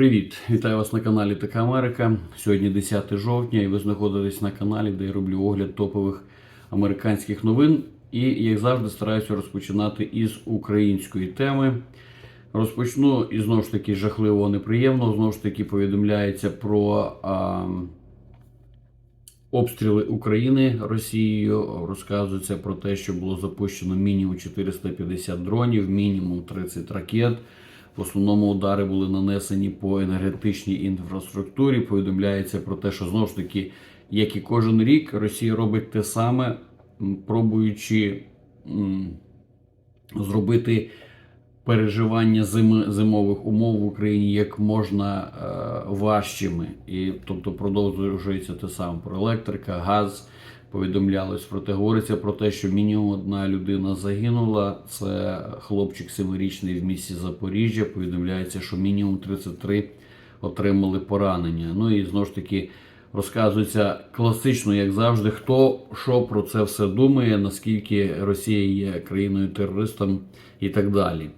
Привіт! Вітаю вас на каналі Така Америка. Сьогодні 10 жовтня, і ви знаходитесь на каналі, де я роблю огляд топових американських новин. І, як завжди, стараюся розпочинати із української теми. Розпочну і знову ж таки жахливо неприємно. Знову ж таки повідомляється про а, обстріли України Росією. Розказується про те, що було запущено мінімум 450 дронів, мінімум 30 ракет. В основному удари були нанесені по енергетичній інфраструктурі. Повідомляється про те, що знову ж таки, як і кожен рік, Росія робить те саме, пробуючи зробити переживання зими, зимових умов в Україні як можна е, важчими. І тобто продовжується те саме про електрика, газ. Повідомлялось про те, говориться про те, що мінімум одна людина загинула. Це хлопчик семирічний в місті Запоріжжя. Повідомляється, що мінімум 33 отримали поранення. Ну і знову ж таки розказується класично, як завжди, хто що про це все думає, наскільки Росія є країною терористом і так далі.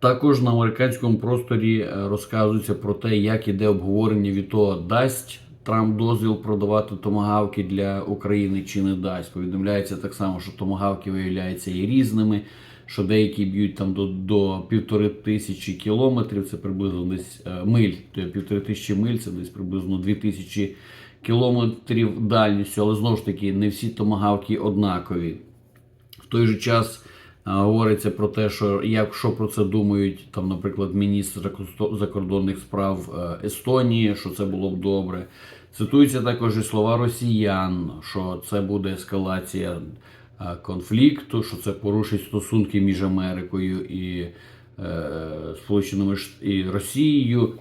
Також на американському просторі е, розказується про те, як іде обговорення від того, дасть Трамп дозвіл продавати томагавки для України чи не дасть. Повідомляється так само, що томагавки виявляються і різними, що деякі б'ють там до, до півтори тисячі кілометрів, це приблизно десь е, миль, то півтори тисячі миль, це десь приблизно дві тисячі кілометрів дальністю, але знову ж таки не всі томагавки однакові. В той же час говориться про те, що якщо про це думають, там, наприклад, міністр закордонних справ е, Естонії, що це було б добре. Цитуються також і слова росіян, що це буде ескалація е, конфлікту, що це порушить стосунки між Америкою і е, Сполученими і Росією.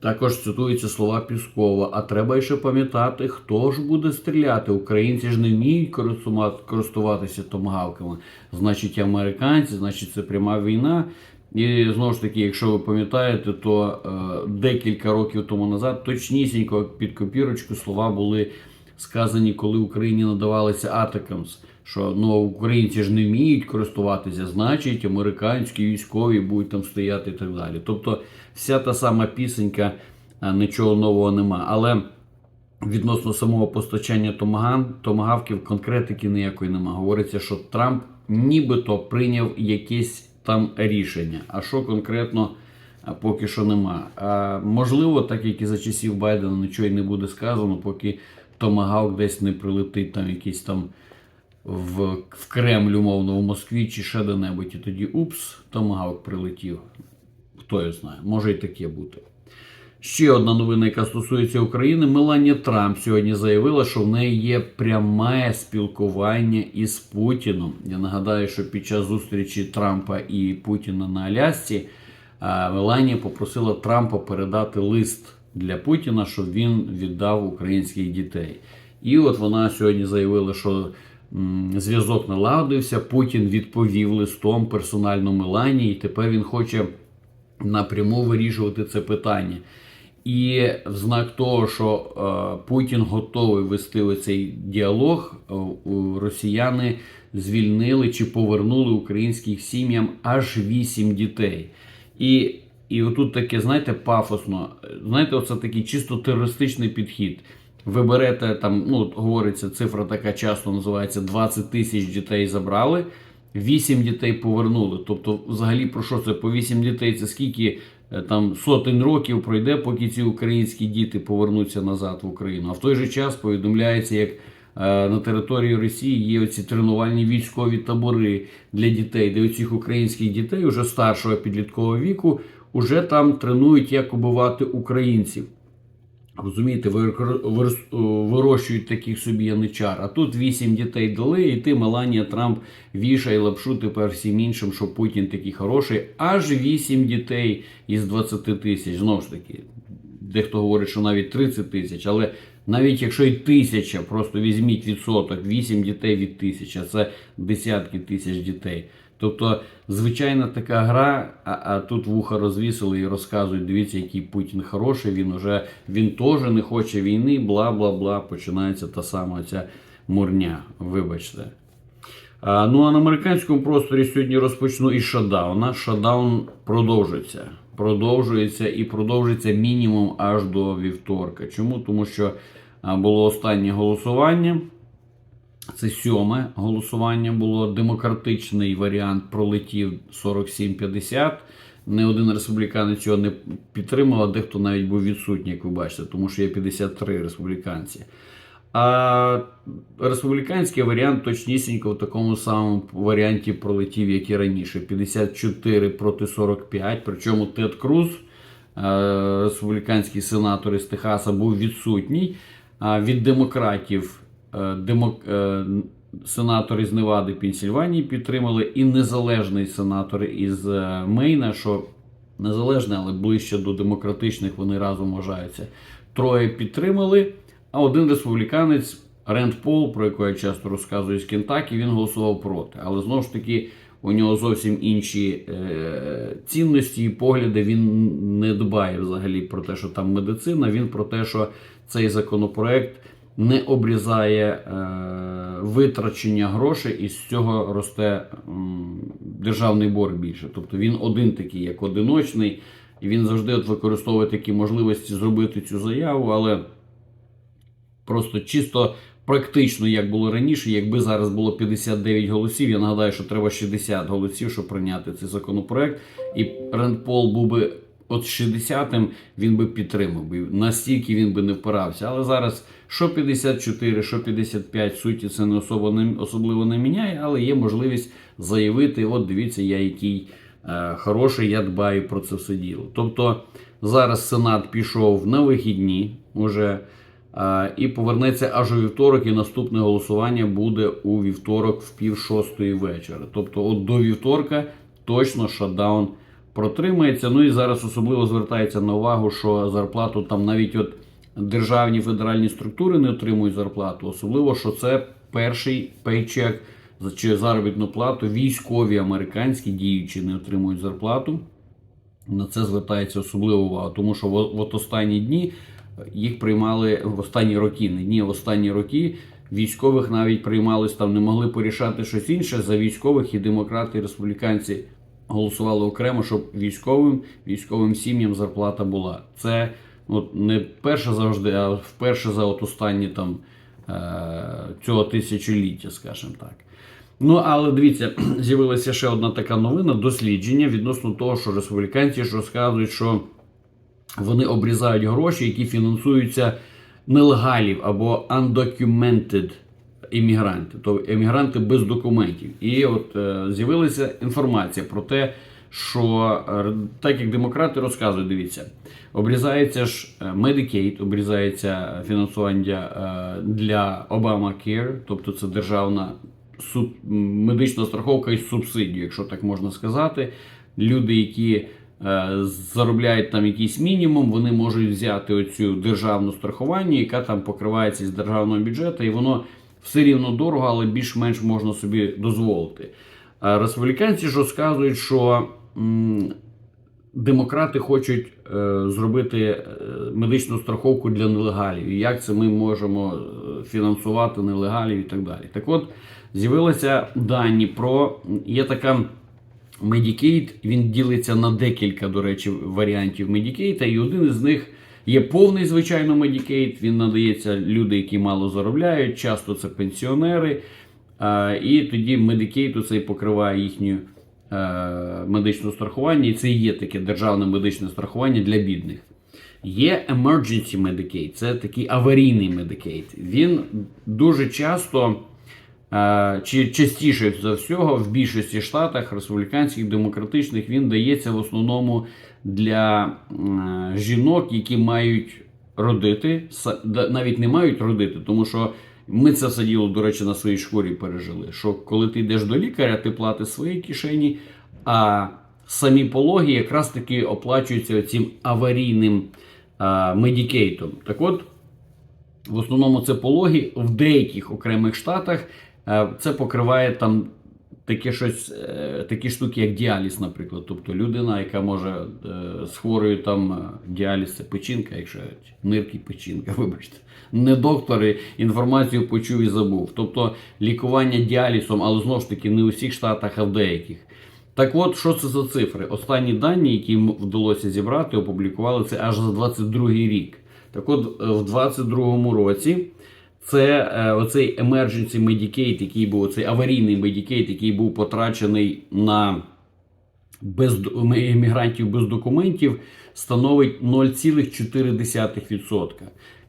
Також цитуються слова Піскова. А треба ще пам'ятати, хто ж буде стріляти. Українці ж не вміють користува- користуватися томагавками. Значить, американці, значить, це пряма війна. І знову ж таки, якщо ви пам'ятаєте, то е, декілька років тому назад точнісінько під копірочку слова були сказані, коли Україні надавалися Атакамс, що ну українці ж не вміють користуватися, значить, американські військові будуть там стояти і так далі. Тобто, вся та сама пісенька, нічого нового нема. Але відносно самого постачання томагавків конкретики ніякої нема. Говориться, що Трамп нібито прийняв якесь там рішення. А що конкретно? а, Поки що нема. А, можливо, так як і за часів Байдена нічого й не буде сказано, поки Томагавк десь не прилетить там якийсь там в, в Кремль, умовно, в Москві чи ще де-небудь. І тоді упс, Томагавк прилетів. Хто його знає, може і таке бути. Ще одна новина, яка стосується України. Меланія Трамп сьогодні заявила, що в неї є пряме спілкування із Путіном. Я нагадаю, що під час зустрічі Трампа і Путіна на Алясці Меланія попросила Трампа передати лист для Путіна, щоб він віддав українських дітей. І от вона сьогодні заявила, що зв'язок наладився. Путін відповів листом персонально Меланії, і тепер він хоче напряму вирішувати це питання. І в знак того, що е, Путін готовий вести цей діалог, е, росіяни звільнили чи повернули українським сім'ям аж вісім дітей. І, і отут таке, знаєте, пафосно, знаєте, оце такий чисто терористичний підхід. Ви берете там, ну говориться, цифра така часто називається 20 тисяч дітей забрали, 8 дітей повернули. Тобто, взагалі, про що це? По 8 дітей це скільки е, там сотень років пройде, поки ці українські діти повернуться назад в Україну. А в той же час повідомляється, як е, на території Росії є оці тренувальні військові табори для дітей, де оцих українських дітей уже старшого підліткового віку уже там тренують, як убивати українців. Розумієте, вир- вир- вирощують таких собі яничар. А тут вісім дітей дали, і ти, Меланія Трамп, вішає лапшу тепер всім іншим, що Путін такий хороший. Аж вісім дітей із 20 тисяч. Знову ж таки, дехто говорить, що навіть 30 тисяч, але навіть якщо й тисяча, просто візьміть відсоток, 8 дітей від тисячі, це десятки тисяч дітей. Тобто, звичайна така гра, а, а тут вуха розвісили і розказують, дивіться, який Путін хороший, він уже він теж не хоче війни, бла бла бла. Починається та сама ця мурня. Вибачте. А, ну а на американському просторі сьогодні розпочну із шатдауна. Шатдаун продовжується. продовжується і продовжиться мінімум аж до вівторка. Чому? Тому що було останнє голосування. Це сьоме голосування було. Демократичний варіант пролетів 47-50. Не один республіканець цього не підтримав, а дехто навіть був відсутній, як ви бачите, тому що є 53 республіканці. А республіканський варіант точнісінько в такому самому варіанті пролетів, як і раніше: 54 проти 45. Причому Тед Круз, е, республіканський сенатор із Техаса, був відсутній. А від демократів демок, е, сенатори з Невади Пенсільванії підтримали, і незалежний сенатор із е, Мейна, що незалежний, але ближче до демократичних вони разом вважаються. Троє підтримали, а один республіканець Ренд Пол, про якого я часто розказую з Кентакі, він голосував проти. Але знову ж таки. У нього зовсім інші е, цінності і погляди. Він не дбає взагалі про те, що там медицина. Він про те, що цей законопроект не обрізає е, витрачення грошей, і з цього росте державний борг більше. Тобто він один такий, як одиночний, і він завжди от використовує такі можливості зробити цю заяву, але просто чисто практично, як було раніше, якби зараз було 59 голосів, я нагадаю, що треба 60 голосів, щоб прийняти цей законопроект. І Ренд Пол був би от 60-м, він би підтримав. Настільки він би не впирався. Але зараз що 54, що 55, суті це не особо не особливо не міняє, але є можливість заявити: от дивіться, я який е, хороший, я дбаю про це все діло. Тобто зараз Сенат пішов на вихідні уже. Е, І повернеться аж у вівторок, і наступне голосування буде у вівторок в пів шостої вечора. Тобто, от до вівторка точно шатдаун протримається. Ну і зараз особливо звертається на увагу, що зарплату там навіть от державні федеральні структури не отримують зарплату. Особливо, що це перший пейчек чи заробітну плату. Військові американські діючі не отримують зарплату. На це звертається особлива увага, тому що в- от останні дні їх приймали в останні роки, не дні, в останні роки. Військових навіть приймалось там, не могли порішати щось інше. За військових і демократи, і республіканці голосували окремо, щоб військовим військовим сім'ям зарплата була. Це от не перше завжди, а вперше за от останні там е- цього тисячоліття, скажімо так. Ну, але дивіться, з'явилася ще одна така новина: дослідження відносно того, що республіканці ж розказують, що вони обрізають гроші, які фінансуються нелегалів або undocumented іммігранти, тобто емігранти без документів. І от е, з'явилася інформація про те, що е, так як демократи розказують, дивіться, обрізається ж е, Medicaid, обрізається фінансування для Obamacare, тобто це державна медична страховка із субсидією, якщо так можна сказати. Люди, які заробляють там якийсь мінімум, вони можуть взяти оцю державну страхування, яка там покривається з державного бюджету, і воно все рівно дорого, але більш-менш можна собі дозволити. А республіканці ж розказують, що демократи хочуть е, зробити е, медичну страховку для нелегалів. І як це ми можемо е, фінансувати нелегалів і так далі. Так от з'явилися дані про є така. Medicaid, він ділиться на декілька, до речі, варіантів Medicaid, і один із них є повний, звичайно, Medicaid. Він надається люди, які мало заробляють, часто це пенсіонери. І тоді Medicaid цей покриває їхню е, медичне страхування, і це є таке державне медичне страхування для бідних. Є Emergency Medicaid, це такий аварійний Medicaid. Він дуже часто. Е, Чи частіше за всього в більшості штатах республіканських демократичних він дається в основному для жінок, які мають родити, навіть не мають родити, тому що ми це все діло, до речі, на своїй шкурі пережили. Що коли ти йдеш до лікаря, ти платиш свої кишені, а самі пологи якраз таки оплачуються цим аварійним медікейтом. Так от. В основному це пологи в деяких окремих штатах. Це покриває там таке щось, е, такі штуки, як діаліз, наприклад. Тобто людина, яка може е, з хворою там е, діаліз, це печінка, якщо нирки печінка, вибачте. Не доктор і інформацію почув і забув. Тобто лікування діалізом, але знову ж таки не у всіх штатах, а в деяких. Так от, що це за цифри? Останні дані, які вдалося зібрати, опублікували це аж за 22 рік. Так от, е, в 22 році це е, оцей emergency Medicaid, який був оцей аварійний Medicaid, який був потрачений на без іммігрантів без документів, становить 0,4%.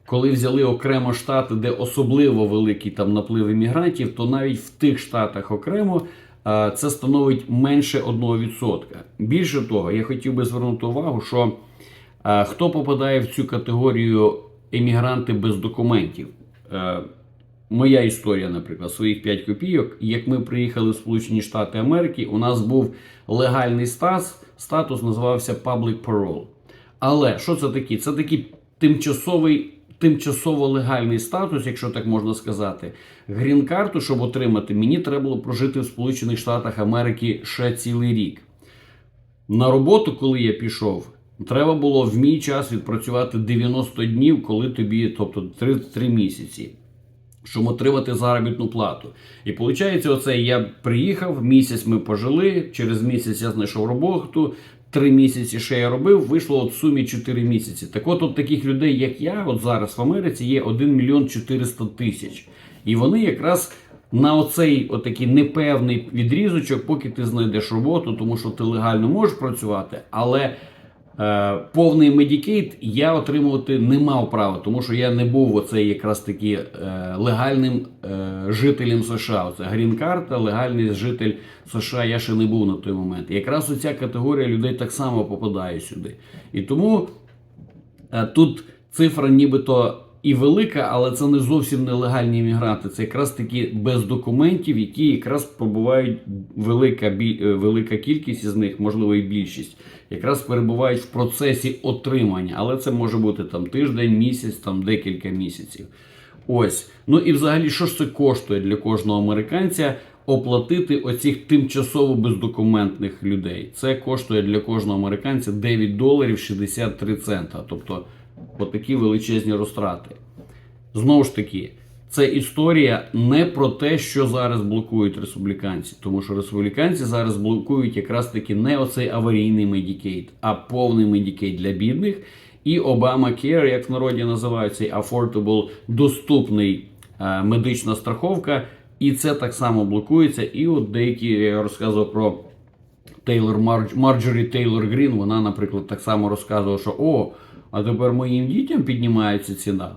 Коли взяли окремо штати, де особливо великий там наплив іммігрантів, то навіть в тих штатах окремо е, це становить менше 1%. Більше того, я хотів би звернути увагу, що е, хто попадає в цю категорію емігранти без документів. Е, Моя історія, наприклад, своїх 5 копійок. Як ми приїхали в Сполучені Штати Америки, у нас був легальний статус, статус називався Public Parole. Але що це таке? Це такий тимчасовий, тимчасово легальний статус, якщо так можна сказати. Грін-карту, щоб отримати, мені треба було прожити в Сполучених Штатах Америки ще цілий рік. На роботу, коли я пішов, треба було в мій час відпрацювати 90 днів, коли тобі, тобто 3, 3 місяці щоб отримати заробітну плату. І виходить, оце я приїхав, місяць ми пожили, через місяць я знайшов роботу, три місяці ще я робив, вийшло от в сумі 4 місяці. Так от, от таких людей, як я, от зараз в Америці є 1 мільйон 400 тисяч. І вони якраз на оцей отакий непевний відрізочок, поки ти знайдеш роботу, тому що ти легально можеш працювати, але повний медікейт я отримувати не мав права, тому що я не був оцей якраз таки е, легальним е, жителем США. Це грін-карта, легальний житель США. Я ще не був на той момент. І якраз оця категорія людей так само попадає сюди. І тому е, тут цифра нібито. І велика, але це не зовсім нелегальні іммігранти. Це якраз такі без документів, які якраз побувають велика е, велика кількість із них, можливо, і більшість, якраз перебувають в процесі отримання. Але це може бути там тиждень, місяць, там декілька місяців. Ось. Ну і взагалі, що ж це коштує для кожного американця оплатити оцих тимчасово бездокументних людей? Це коштує для кожного американця 9 доларів 63 цента. Тобто отакі величезні розтрати. Знову ж таки, це історія не про те, що зараз блокують республіканці, тому що республіканці зараз блокують якраз таки не оцей аварійний медікейт, а повний медікейт для бідних. І Obamacare, як в народі називають цей affordable, доступний е, медична страховка. І це так само блокується. І от деякі я розказував про Тейлор Мардж, Марджорі Тейлор Грін, вона, наприклад, так само розказувала, що о, а тепер моїм дітям піднімається ціна.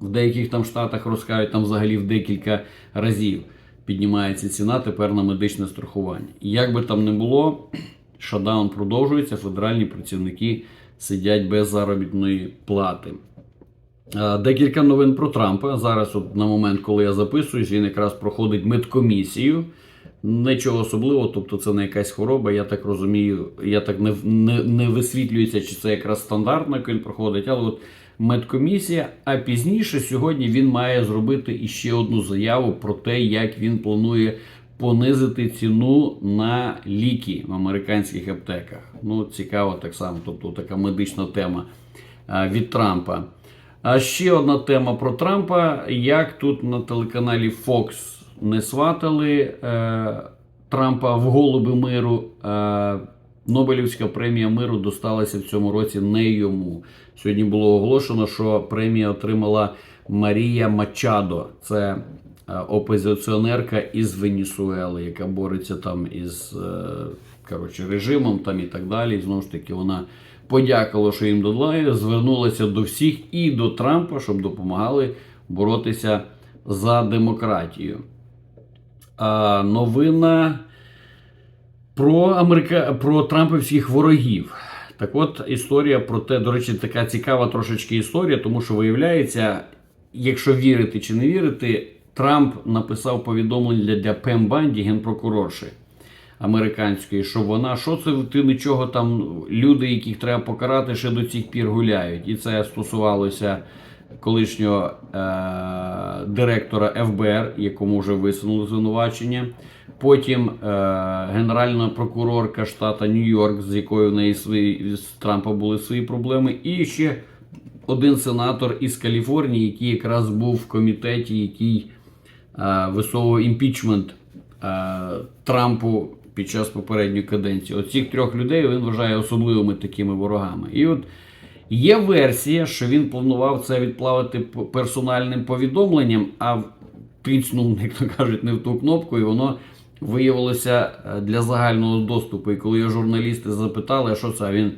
В деяких там штатах розказують там взагалі в декілька разів піднімається ціна тепер на медичне страхування. І як би там не було, шадаун продовжується, федеральні працівники сидять без заробітної плати. Декілька новин про Трампа. Зараз, от на момент, коли я записуюсь, він якраз проходить медкомісію. Нічого особливого, тобто це не якась хвороба, я так розумію, я так не, не, не висвітлюється, чи це якраз стандартно, як він проходить, але от медкомісія. А пізніше сьогодні він має зробити іще одну заяву про те, як він планує понизити ціну на ліки в американських аптеках. Ну, цікаво так само, тобто така медична тема а, від Трампа. А ще одна тема про Трампа. Як тут на телеканалі Fox не сватали е, Трампа в голуби миру. Е, Нобелівська премія миру досталася в цьому році не йому. Сьогодні було оголошено, що премія отримала Марія Мачадо. Це е, опозиціонерка із Венесуели, яка бореться там із е, коротше, режимом там і так далі. Знову ж таки, вона подякувала, що їм додали, звернулася до всіх і до Трампа, щоб допомагали боротися за демократію. А, новина про Америка... про Трампівських ворогів. Так от історія про те, до речі, така цікава трошечки історія, тому що виявляється, якщо вірити чи не вірити, Трамп написав повідомлення для Пем Банді, генпрокурорші американської, що вона, що це ти нічого там, люди, яких треба покарати, ще до цих пір гуляють. І це стосувалося колишнього е- директора ФБР, якому вже висунули звинувачення. Потім е- генеральна прокурорка штата Нью-Йорк, з якою в неї свої з Трампа були свої проблеми, і ще один сенатор із Каліфорнії, який якраз був в комітеті, який е- висовував імпічмент е- Трампу під час попередньої каденції. Оцих трьох людей він вважає особливими такими ворогами. І от є версія, що він планував це відплавити персональним повідомленням, а в- як то кажуть, не в ту кнопку, і воно виявилося е, для загального доступу. І коли його журналісти запитали, а що це, він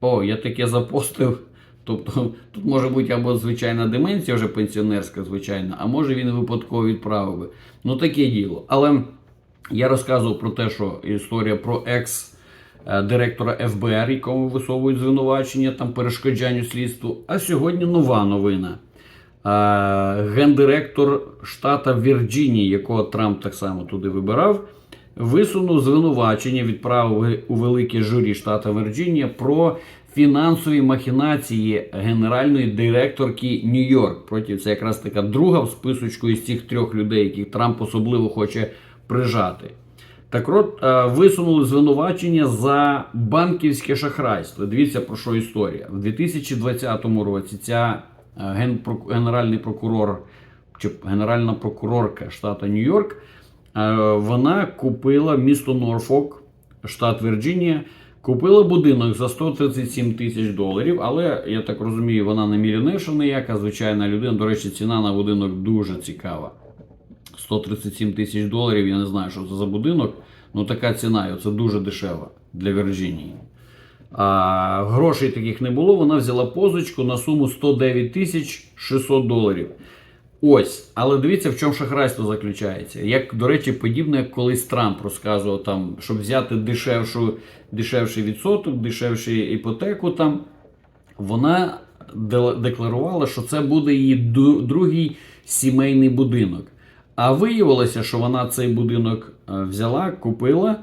о, я таке запостив. Тобто тут може бути або звичайна деменція, вже пенсіонерська, звичайна, а може він випадково відправив. Ну таке діло. Але я розказував про те, що історія про екс директора ФБР, якому висовують звинувачення там перешкоджанню слідству. А сьогодні нова новина. Е, Гендиректор штата Вірджинії, якого Трамп так само туди вибирав, висунув звинувачення, відправив у велике журі штата Вірджинія про фінансові махінації генеральної директорки Нью-Йорк. Проти це якраз така друга в списочку із цих трьох людей, яких Трамп особливо хоче прижати. Так от е, висунули звинувачення за банківське шахрайство. Дивіться про що історія. В 2020 році ця е, генеральний прокурор чи генеральна прокурорка штату Нью-Йорк, е, вона купила місто Норфок, штат Вірджинія, купила будинок за 137 тисяч доларів. Але я так розумію, вона не мільйонерша ніяка, звичайна людина. До речі, ціна на будинок дуже цікава. 137 тисяч доларів, я не знаю, що це за будинок. Ну така ціна, і це дуже дешево для Вірджинії. А грошей таких не було. Вона взяла позичку на суму 109 тисяч 600 доларів. Ось, але дивіться, в чому шахрайство заключається. Як, до речі, подібне, як колись Трамп розказував, там, щоб взяти дешевшу, дешевший відсоток, дешевшу іпотеку там вона де- декларувала, що це буде її другий сімейний будинок. А виявилося, що вона цей будинок е, взяла, купила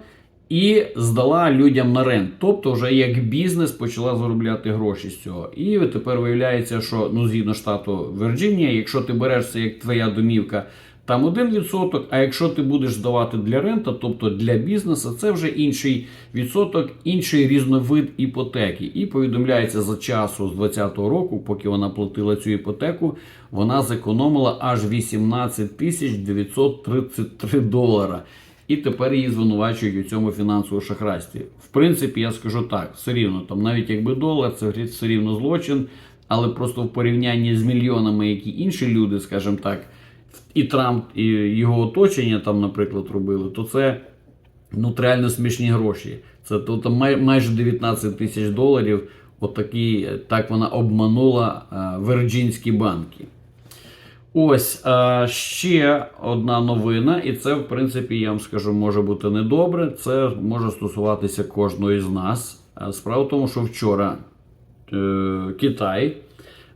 і здала людям на рент. Тобто, вже як бізнес почала заробляти гроші з цього. І тепер виявляється, що ну, згідно штату Вірджинія, якщо ти береш це як твоя домівка, там 1%, а якщо ти будеш здавати для рента, тобто для бізнесу, це вже інший відсоток, інший різновид іпотеки. І повідомляється за часу з 2020 року, поки вона платила цю іпотеку, вона зекономила аж 18 тисяч 933 долара. І тепер її звинувачують у цьому фінансовому шахрайстві. В принципі, я скажу так: все рівно, там навіть якби долар, це все рівно злочин, але просто в порівнянні з мільйонами, які інші люди, скажімо так, і Трамп, і його оточення там, наприклад, робили, то це ну, реально смішні гроші. Це то, там май, майже 19 тисяч доларів. Отакі, так вона обманула е, вирджинські банки. Ось е, ще одна новина, і це, в принципі, я вам скажу, може бути недобре. Це може стосуватися кожної з нас. Е, Справа в тому, що вчора е, Китай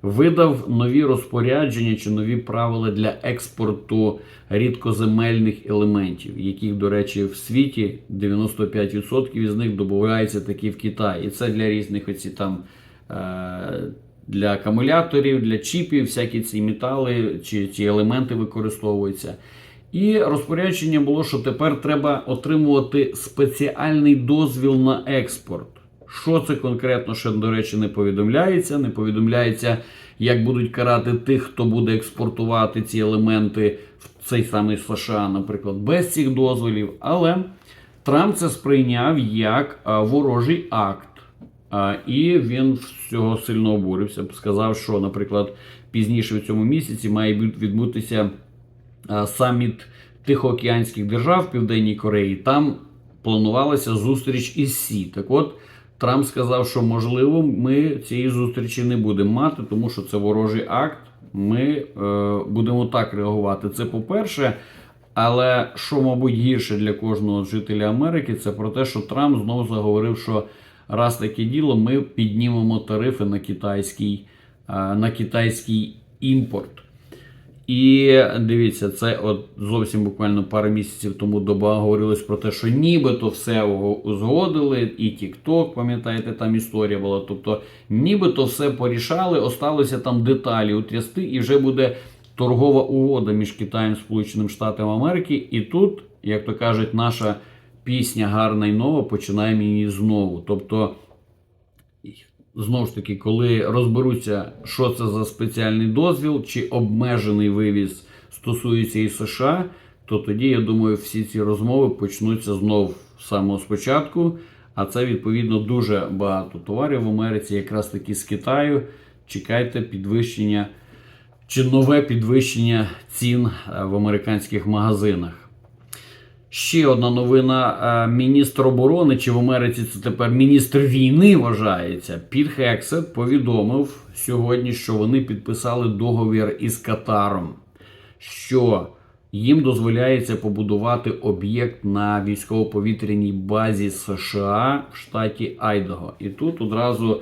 видав нові розпорядження чи нові правила для експорту рідкоземельних елементів, яких, до речі, в світі 95% із них добувається такі в Китаї. І це для різних оці там. Е, для акумуляторів, для чіпів, всякі ці метали чи ці елементи використовуються. І розпорядження було, що тепер треба отримувати спеціальний дозвіл на експорт. Що це конкретно ще, до речі, не повідомляється. Не повідомляється, як будуть карати тих, хто буде експортувати ці елементи в цей самий США, наприклад, без цих дозволів. Але Трамп це сприйняв як ворожий акт. І він з цього сильно обурився. Сказав, що, наприклад, пізніше в цьому місяці має відбутися саміт Тихоокеанських держав в Південній Кореї. Там планувалася зустріч із Сі. Так от Трамп сказав, що можливо ми цієї зустрічі не будемо мати, тому що це ворожий акт. Ми е, будемо так реагувати. Це по-перше. Але що, мабуть, гірше для кожного жителя Америки, це про те, що Трамп знову заговорив, що раз таке діло, ми піднімемо тарифи на китайський, е, на китайський імпорт. І дивіться, це от зовсім буквально пару місяців тому доба говорилось про те, що нібито все узгодили, і TikTok, пам'ятаєте, там історія була. Тобто, нібито все порішали, осталося там деталі утрясти, і вже буде торгова угода між Китаєм і Сполученим Штатами Америки. І тут, як то кажуть, наша пісня гарна і нова, починаємо її знову. Тобто. Знову ж таки, коли розберуться, що це за спеціальний дозвіл чи обмежений вивіз стосується і США, то тоді, я думаю, всі ці розмови почнуться знов з самого спочатку. А це відповідно дуже багато товарів в Америці, якраз таки з Китаю. Чекайте підвищення чи нове підвищення цін е, в американських магазинах. Ще одна новина. Е, Міністр оборони, чи в Америці це тепер міністр війни вважається. Піт Хексет повідомив сьогодні, що вони підписали договір із Катаром, що їм дозволяється побудувати об'єкт на військово-повітряній базі США в штаті Айдаго. І тут одразу,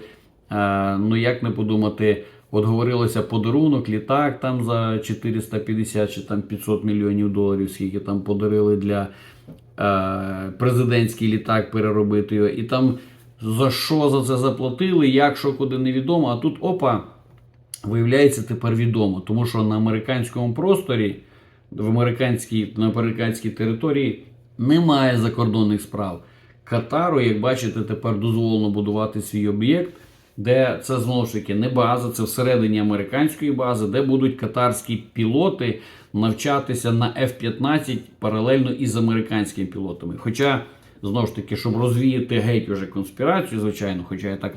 е, ну як не подумати, от говорилося подарунок, літак там за 450 чи там 500 мільйонів доларів, скільки там подарили для е, президентський літак переробити його. І там за що за це заплатили, як що куди невідомо. А тут опа, виявляється тепер відомо, тому що на американському просторі, в американській, на американській території немає закордонних справ. Катару, як бачите, тепер дозволено будувати свій об'єкт, де це знову ж таки не база, це всередині американської бази, де будуть катарські пілоти навчатися на F-15 паралельно із американськими пілотами. Хоча, знову ж таки, щоб розвіяти геть уже конспірацію, звичайно, хоча я так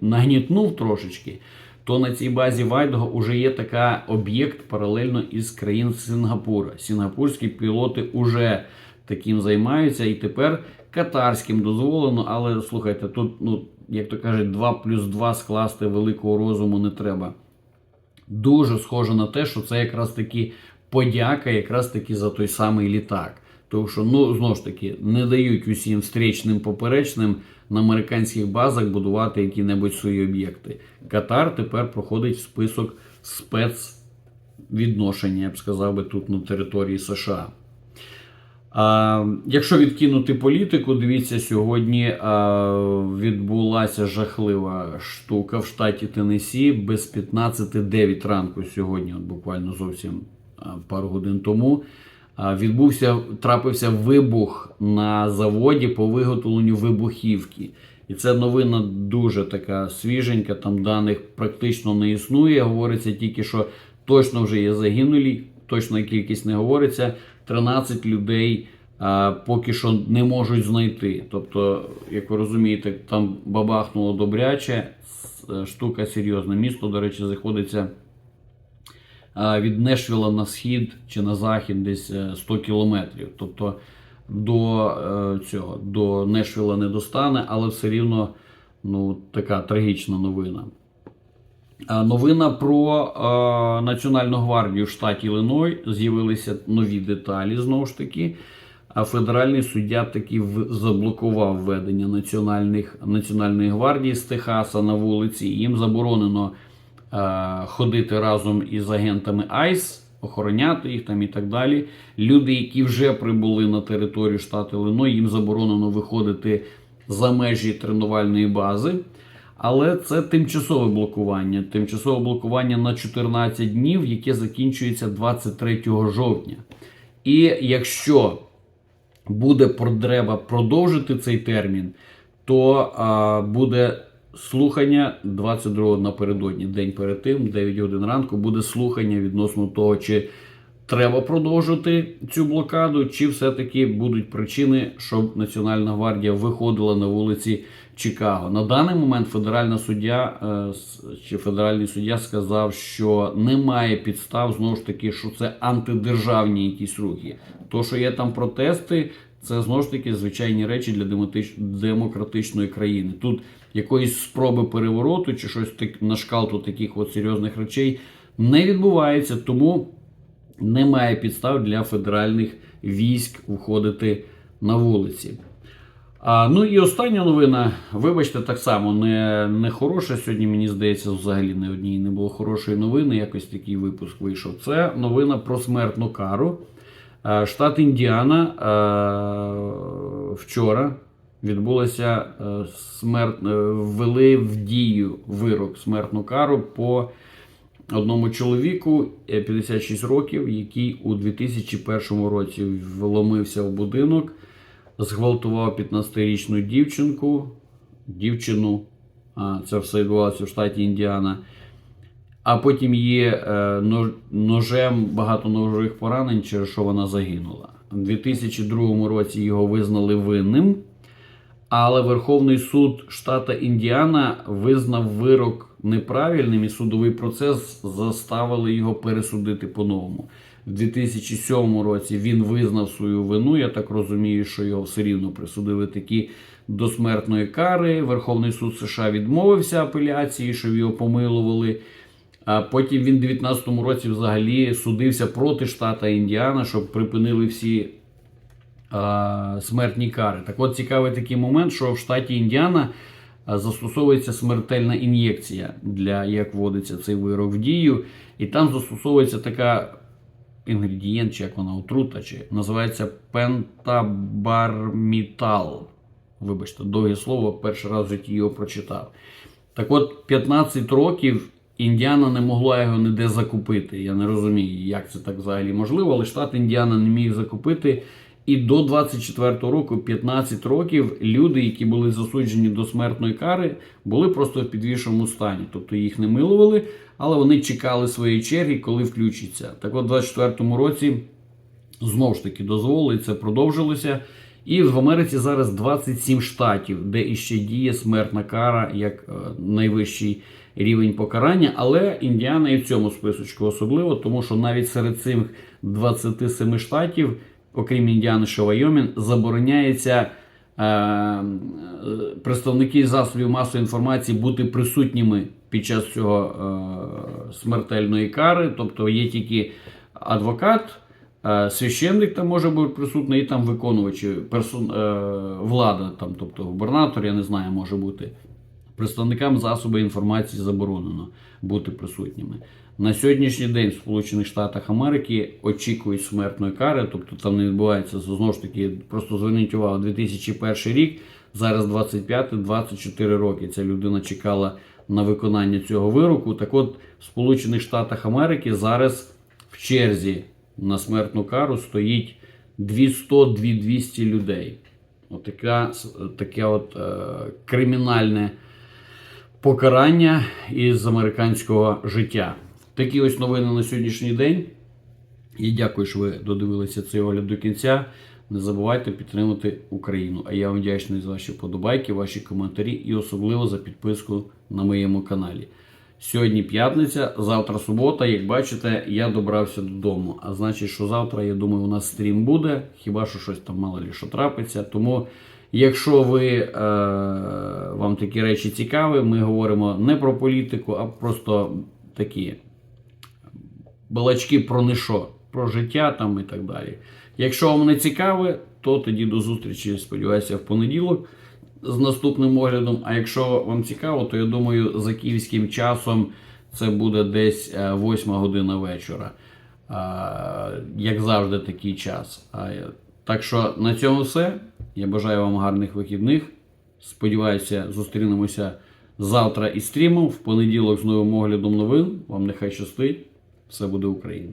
нагнітнув трошечки, то на цій базі Вайдого вже є така об'єкт паралельно із країн Сингапура. Сінгапурські пілоти вже таким займаються, і тепер катарським дозволено. Але слухайте, тут, ну як то кажуть, 2 плюс 2 скласти великого розуму не треба. Дуже схоже на те, що це якраз таки подяка, якраз таки за той самий літак. Тому що, ну знову ж таки, не дають усім встречним поперечним на американських базах будувати які-небудь свої об'єкти. Катар тепер проходить в список спецвідношення, я б сказав би, тут на території США. Якщо відкинути політику, дивіться, сьогодні відбулася жахлива штука в штаті Теннессі без 15 ранку сьогодні, от буквально зовсім пару годин тому. Відбувся, трапився вибух на заводі по виготовленню вибухівки. І це новина дуже така свіженька, там даних практично не існує. Говориться тільки, що точно вже є загинулі, точна кількість не говориться. 13 людей а, поки що не можуть знайти. Тобто, як ви розумієте, там бабахнуло добряче, е, штука серйозна. Місто, до речі, знаходиться а, від Нешвіла на схід чи на захід десь е, 100 кілометрів. Тобто до е, цього до Нешвіла не достане, але все рівно ну, така трагічна новина. А, Новина про е, Національну гвардію в штаті Іллиной. З'явилися нові деталі знову ж таки. А федеральний суддя таки в- заблокував введення національних, Національної гвардії з Техаса на вулиці. Їм заборонено е, ходити разом із агентами ICE, охороняти їх там і так далі. Люди, які вже прибули на територію штату Іллиной, їм заборонено виходити за межі тренувальної бази. Але це тимчасове блокування. Тимчасове блокування на 14 днів, яке закінчується 23 жовтня. І якщо буде потреба продовжити цей термін, то а, буде слухання 22 напередодні, день перед тим, 9 годин ранку, буде слухання відносно того, чи треба продовжити цю блокаду, чи все-таки будуть причини, щоб Національна гвардія виходила на вулиці Чикаго. На даний момент федеральна суддя е, чи федеральний суддя сказав, що немає підстав знову ж таки, що це антидержавні якісь рухи. То, що є там протести, це знову ж таки звичайні речі для демократичної країни. Тут якоїсь спроби перевороту чи щось так на шкалту таких от серйозних речей не відбувається, тому немає підстав для федеральних військ виходити на вулиці. А, ну і остання новина, вибачте, так само не, не хороша. Сьогодні, мені здається, взагалі не одній не було хорошої новини. Якось такий випуск вийшов. Це новина про смертну кару. Е, Штат Індіана е, вчора відбулася е, смерт, е, ввели в дію вирок смертну кару по одному чоловіку е, 56 років, який у 2001 році вломився в будинок, зґвалтував 15-річну дівчинку, дівчину. Це все відбувалося в штаті Індіана. а потім є е, ножем багато ножових поранень, через що вона загинула. У 2002 році його визнали винним, але Верховний суд штата Індіана визнав вирок неправильним, і судовий процес заставили його пересудити по-новому. В 2007 році він визнав свою вину. Я так розумію, що його все рівно присудили такі до смертної кари. Верховний суд США відмовився апеляції, щоб його помилували. А потім він в 2019 році взагалі судився проти штата Індіана, щоб припинили всі а, смертні кари. Так от цікавий такий момент, що в штаті Індіана застосовується смертельна ін'єкція для як вводиться цей вирок в дію, і там застосовується така інгредієнт, чи як вона отрута, чи називається пентабармітал. Вибачте, довге слово, перший раз в житті його прочитав. Так от 15 років Індіана не могла його ніде закупити. Я не розумію, як це так взагалі можливо, але штат Індіана не міг закупити. І до 24-го року, 15 років, люди, які були засуджені до смертної кари, були просто в підвішеному стані. Тобто їх не милували, але вони чекали своєї черги, коли включиться. Так от, у 24-му році знову ж таки дозволили, це продовжилося. І в Америці зараз 27 штатів, де іще діє смертна кара як е, найвищий рівень покарання. Але Індіана і в цьому списочку особливо, тому що навіть серед цих 27 штатів, окрім Індіани, що Вайомін, забороняється е, е, представники засобів масової інформації бути присутніми під час цього е, смертельної кари. Тобто є тільки адвокат. Е, Священник там може бути присутній, і там виконувачі персон, е, влада, там, тобто губернатор, я не знаю, може бути. Представникам засобів інформації заборонено бути присутніми. На сьогоднішній день в Сполучених Штатах Америки очікують смертної кари, тобто там не відбувається знову ж таки, просто зверніть увагу, 2001 рік, зараз 25-24 роки. Ця людина чекала на виконання цього вироку. Так от, в Сполучених Штатах Америки зараз в черзі на смертну кару стоїть 200-200 людей. Отака, таке от е, кримінальне покарання із американського життя. Такі ось новини на сьогоднішній день. І дякую, що ви додивилися цей огляд до кінця. Не забувайте підтримати Україну. А я вам вдячний за ваші подобайки, ваші коментарі і особливо за підписку на моєму каналі. Сьогодні п'ятниця, завтра субота. Як бачите, я добрався додому. А значить, що завтра, я думаю, у нас стрім буде. Хіба що щось там мало лі що трапиться. Тому, якщо ви е, вам такі речі цікаві, ми говоримо не про політику, а просто такі балачки про нишо, про життя там і так далі. Якщо вам не цікаве, то тоді до зустрічі, сподіваюся, в понеділок з наступним оглядом. А якщо вам цікаво, то я думаю, за київським часом це буде десь 8 година вечора. Як завжди, такий час. Так що на цьому все. Я бажаю вам гарних вихідних. Сподіваюся, зустрінемося завтра із стрімом. В понеділок з новим оглядом новин. Вам нехай щастить. Все буде Україна.